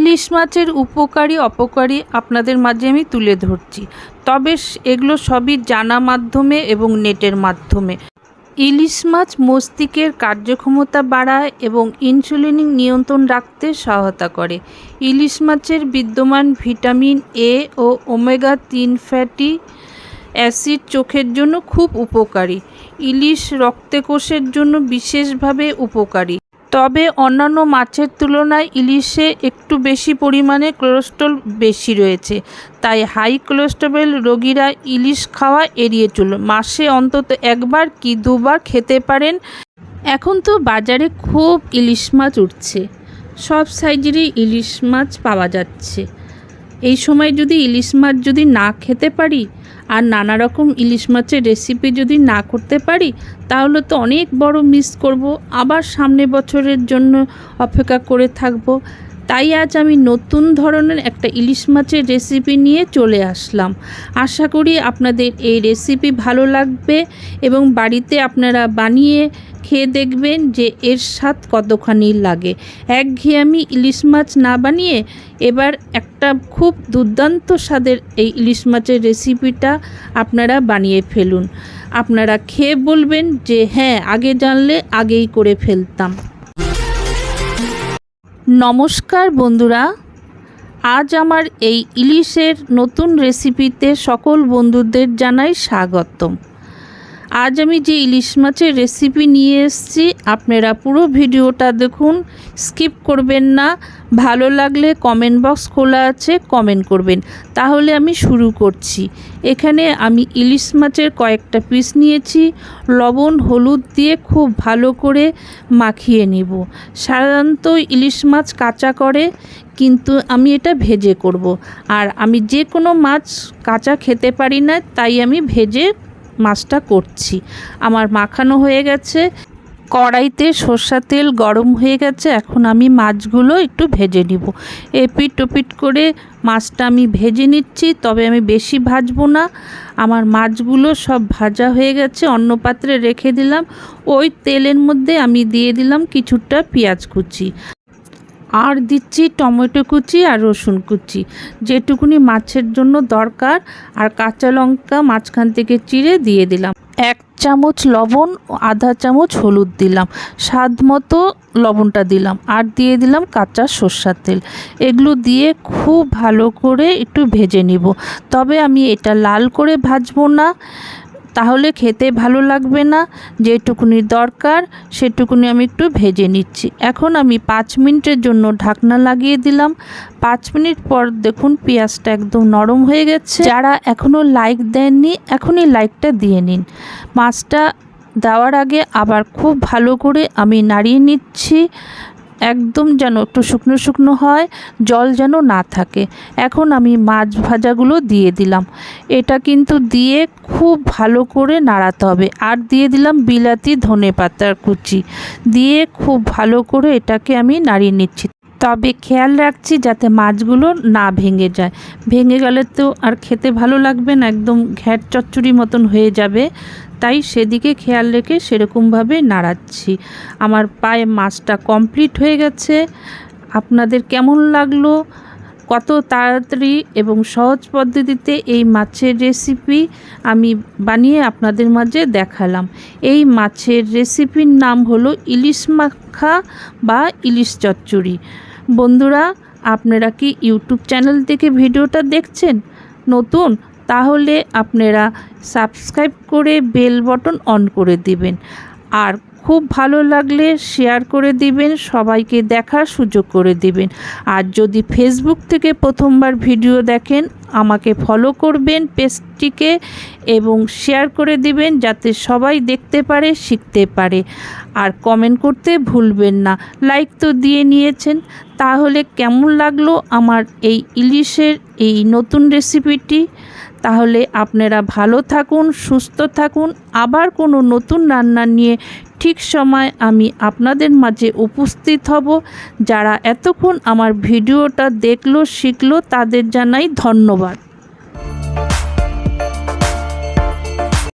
ইলিশ মাছের উপকারী, অপকারী আপনাদের মাঝে আমি তুলে ধরছি। তবে এগুলো সবই জানা মাধ্যমে এবং নেটের মাধ্যমে। ইলিশ মাছ মস্তিষ্কের কার্যক্ষমতা বাড়ায় এবং ইনসুলিন নিয়ন্ত্রণ রাখতে সহায়তা করে। ইলিশ মাছের বিদ্যমান ভিটামিন এ ও ওমেগা তিন ফ্যাটি অ্যাসিড চোখের জন্য খুব উপকারী। ইলিশ রক্তকোষের জন্য বিশেষভাবে উপকারী। তবে অন্যান্য মাছের তুলনায় ইলিশে একটু বেশি পরিমাণে কোলেস্ট্রল বেশি রয়েছে, তাই হাই কোলেস্টেরল রোগীরা ইলিশ খাওয়া এড়িয়ে চলুন। মাসে অন্তত একবার কি দুবার খেতে পারেন? এখন তো বাজারে খুব ইলিশ মাছ উঠছে। সব সাইজেরই ইলিশ মাছ পাওয়া যাচ্ছে। এই সময় যদি ইলিশ মাছ যদি না খেতে পারি আর নানা রকম ইলিশ মাছের রেসিপি যদি না করতে পারি, তাহলে তো অনেক বড় মিস করব। আবার সামনে বছরের জন্য অপেক্ষা করে থাকব। তাই আজ আমি নতুন ধরনের একটা ইলিশ মাছের রেসিপি নিয়ে চলে আসলাম। আশা করি আপনাদের এই রেসিপি ভালো লাগবে এবং বাড়িতে আপনারা বানিয়ে খেয়ে দেখবেন যে এর স্বাদ কতখানি লাগে। একঘেয়েমি ইলিশ মাছ না বানিয়ে এবার একটা খুব দুর্দান্ত স্বাদের এই ইলিশ মাছের রেসিপিটা আপনারা বানিয়ে ফেলুন। আপনারা খেয়ে বলবেন যে হ্যাঁ আগে জানলে আগেই করে ফেলতাম। নমস্কার বন্ধুরা আজ আমার এই ইলিশের নতুন রেসিপিতে সকল বন্ধুদের জানাই স্বাগতম। আজ আমি যে ইলিশ মাছের রেসিপি নিয়ে এসেছি, আপনারা পুরো ভিডিওটা দেখুন স্কিপ করবেন না। ভালো লাগলে কমেন্ট বক্স খোলা আছে কমেন্ট করবেন। তাহলে আমি শুরু করছি। এখানে আমি ইলিশ মাছের কয়েকটা পিস নিয়েছি। লবণ, হলুদ দিয়ে খুব ভালো করে মাখিয়ে নিব। সাধারণত ইলিশ মাছ কাঁচা করে, কিন্তু আমি এটা ভেজে করব। আর আমি যে কোনো মাছ কাঁচা খেতে পারি না, তাই আমি ভেজে মাছটা করছি। আমার মাখানো হয়ে গেছে, কড়াইতে সর্ষা তেল গরম হয়ে গেছে, এখন আমি মাছগুলো একটু ভেজে নিব। এপিট ওপিট করে মাছটা আমি ভেজে নিচ্ছি, তবে আমি বেশি ভাজবো না। আমার মাছগুলো সব ভাজা হয়ে গেছে, অন্য পাত্রে রেখে দিলাম। ওই তেলের মধ্যে আমি দিয়ে দিলাম কিছুটা পেঁয়াজ কুচি। আর দিচ্ছি টমেটো কুচি আর রসুন কুচি। যেটুকুনি মাছের জন্য দরকার আর কাঁচা লঙ্কা মাঝখান থেকে চিড়ে দিয়ে দিলাম। এক চামচ লবণ ও আধা চামচ হলুদ দিলাম। স্বাদ মতো লবণটা দিলাম আর দিয়ে দিলাম কাঁচা সর্ষার তেল। এগুলো দিয়ে খুব ভালো করে একটু ভেজে নিব। তবে আমি এটা লাল করে ভাজবো না। তাহলে খেতে ভালো লাগবে না। যেটুকুনি দরকার, সেটুকুনি আমি একটু ভেজে নিচ্ছি। এখন আমি পাঁচ মিনিটের জন্য ঢাকনা লাগিয়ে দিলাম। পাঁচ মিনিট পর দেখুন পেঁয়াজটা একদম নরম হয়ে গেছে। যারা এখনও লাইক দেননি, এখনই লাইকটা দিয়ে নিন। মাছটা দেওয়ার আগে আবার খুব ভালো করে আমি নাড়িয়ে নিচ্ছি। একদম যেন একটু শুকনো শুকনো হয়, জল যেন না থাকে। এখন আমি মাছ ভাজাগুলো দিয়ে দিলাম। এটা কিন্তু দিয়ে খুব ভালো করে নাড়াতে হবে। আর দিয়ে দিলাম বিলাতি, ধনে পাতার কুচি। দিয়ে খুব ভালো করে এটাকে আমি নাড়িয়ে নিচ্ছি। তবে খেয়াল রাখছি যাতে মাছগুলো না ভেঙে যায়। ভেঙে গেলে তো আর খেতে ভালো লাগবে না, একদম ঘ্যাট চচ্চড়ি মতন হয়ে যাবে। তাই সেদিকে খেয়াল রেখে সেরকমভাবে নাড়াচ্ছি। আমার পায়ে মাছটা কমপ্লিট হয়ে গেছে। আপনাদের কেমন লাগল? কত তাড়াতাড়ি এবং সহজ পদ্ধতিতে এই মাছের রেসিপি আমি বানিয়ে আপনাদের মাঝে দেখালাম। এই মাছের রেসিপির নাম হলো ইলিশ মাখা বা ইলিশ চচ্চড়ি। বন্ধুরা, আপনারা কি ইউটিউব চ্যানেল থেকে ভিডিওটা দেখছেন? নতুন তাহলে আপনারা সাবস্ক্রাইব করে বেল বটন অন করে দিবেন। আর খুব ভালো লাগলে শেয়ার করে দিবেন, সবাইকে দেখার সুযোগ করে দিবেন। আর যদি ফেসবুক থেকে প্রথমবার ভিডিও দেখেন, আমাকে ফলো করবেন পেজটিকে এবং শেয়ার করে দিবেন যাতে সবাই দেখতে পারে, শিখতে পারে। আর কমেন্ট করতে ভুলবেন না। লাইক তো দিয়ে নিয়েছেন। তাহলে কেমন লাগল আমার এই ইলিশের এই নতুন রেসিপিটি তাহলে আপনারা ভালো থাকুন, সুস্থ থাকুন। আবার কোনো নতুন রান্না নিয়ে ঠিক সময় আমি আপনাদের মাঝে উপস্থিত হব। যারা এতক্ষণ আমার ভিডিওটা দেখল, শিখলো, তাদের জানাই ধন্যবাদ।